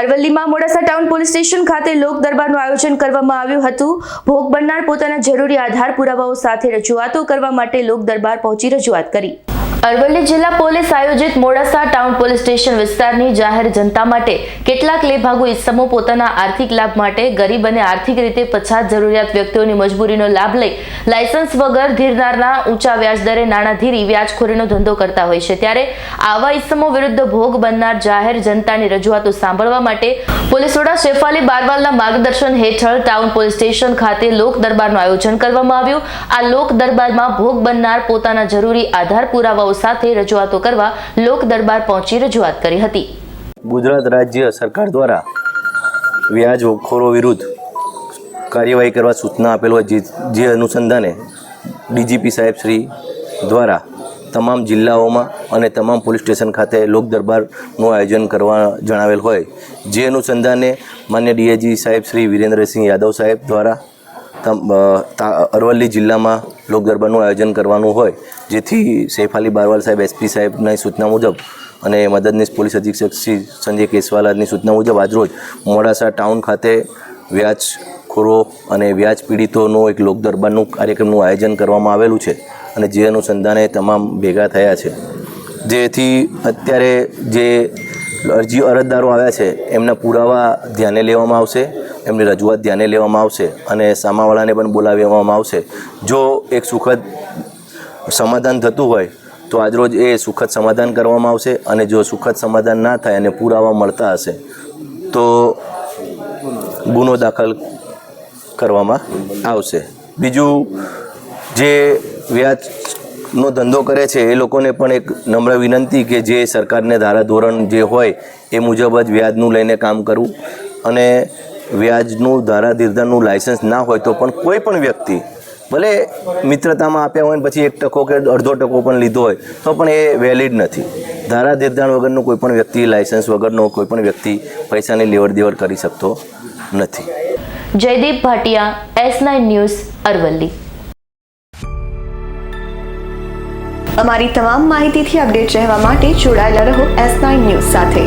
અરવલ્લીમાં Modasa town police station ખાતે લોક દરબારનું આયોજન કરવામાં આવ્યું હતું. ભોગ બનનાર પોતાના જરૂરી આધાર પુરાવાઓ સાથે રજૂઆતો કરવા માટે લોક દરબાર પહોંચી રજૂઆત કરી. અરવલ્લી જિલ્લા પોલીસ આયોજિત મોડાસા ટાઉન પોલીસ સ્ટેશન વિસ્તારની જાહેર જનતા માટે કેટલાક લેભાગુ ઇસમો પોતાના આર્થિક લાભ માટે ગરીબ અને આર્થિક રીતે પછાત જરૂરિયાત વ્યક્તિઓની મજબૂરીનો લાભ લઈ લાયસન્સ વગર ધીરનારના ઊંચા વ્યાજદરે નાણાધીરી વ્યાજખોરીનો ધંધો કરતા હોય છે. ત્યારે આવા ઇસમો વિરુદ્ધ ભોગ બનનાર જાહેર જનતાની રજૂઆતો સાંભળવા માટે પોલીસ વડા શેફાલી બારવાલના માર્ગદર્શન હેઠળ ટાઉન પોલીસ સ્ટેશન ખાતે લોક દરબારનું આયોજન કરવામાં આવ્યું. આ લોક દરબારમાં ભોગ બનનાર પોતાના જરૂરી આધાર પુરાવાઓ સાથે રજૂઆતો કરવા લોક દરબાર પહોંચી રજૂઆત કરી હતી. ગુજરાત રાજ્ય સરકાર દ્વારા વ્યાજ વખોરો વિરુદ્ધ કાર્યવાહી કરવા સૂચના આપેલ હોય જે જે અનુસંધાને ડીજીપી સાહેબ શ્રી દ્વારા તમામ જિલ્લાઓમાં અને તમામ પોલીસ સ્ટેશન ખાતે લોક દરબારનું આયોજન કરવા જણાવેલ હોય. જે અનુસંધાને માન્ય ડીઆઈજી સાહેબ શ્રી વિરેન્દ્રસિંહ યાદવ સાહેબ દ્વારા અરવલ્લી જિલ્લામાં લોક દરબારનું આયોજન કરવાનું હોય, જેથી સૈફ અલી બારવાલ સાહેબ એસપી સાહેબની સૂચના મુજબ અને મદદનીશ પોલીસ અધિક્ષક શ્રી સંજય કેસવાલાની સૂચના મુજબ આજરોજ મોડાસા ટાઉન ખાતે વ્યાજખોરો અને વ્યાજ પીડિતોનો એક લોક દરબારનું કાર્યક્રમનું આયોજન કરવામાં આવેલું છે અને જે અનુસંધાને તમામ ભેગા થયા છે. જેથી અત્યારે જે અરજી અરજદારો આવ્યા છે, એમના પુરાવા ધ્યાને લેવામાં આવશે. એમની રજૂઆત ધ્યાને લેવામાં આવશે અને સામાવાળાને પણ બોલાવવામાં આવશે. જો એક સુખદ સમાધાન થતું હોય, તો આજરોજ એ સુખદ સમાધાન કરવામાં આવશે અને જો સુખદ સમાધાન ના થાય અને પુરાવા મળતા હશે, તો ગુનો દાખલ કરવામાં આવશે. બીજું જે વ્યાજનો ધંધો કરે છે, એ લોકોને પણ એક નમ્ર વિનંતી કે જે સરકારને ધારાધોરણ જે હોય, એ મુજબ જ વ્યાજનું લઈને કામ કરવું અને વ્યાજનું ધારાધીરધારનું લાયસન્સ ના હોય તો પણ કોઈ પણ વ્યક્તિ ભલે મિત્રતામાં આપ્યા હોય ને પછી એક ટકો કે અડધો ટકો પણ લીધો હોય તો પણ એ વેલિડ નથી. ધારાધીરધાણ વગરનો કોઈ પણ વ્યક્તિ લાયસન્સ વગરનો કોઈ પણ વ્યક્તિ પૈસાની લેવડ દેવડ કરી શકતો નથી. Jaydeep Bhatia S nine news Aravalli. અમારી તમામ માહિતીથી અપડેટ રહેવા માટે જોડાયેલા રહો એસ નાઇન ન્યૂઝ સાથે.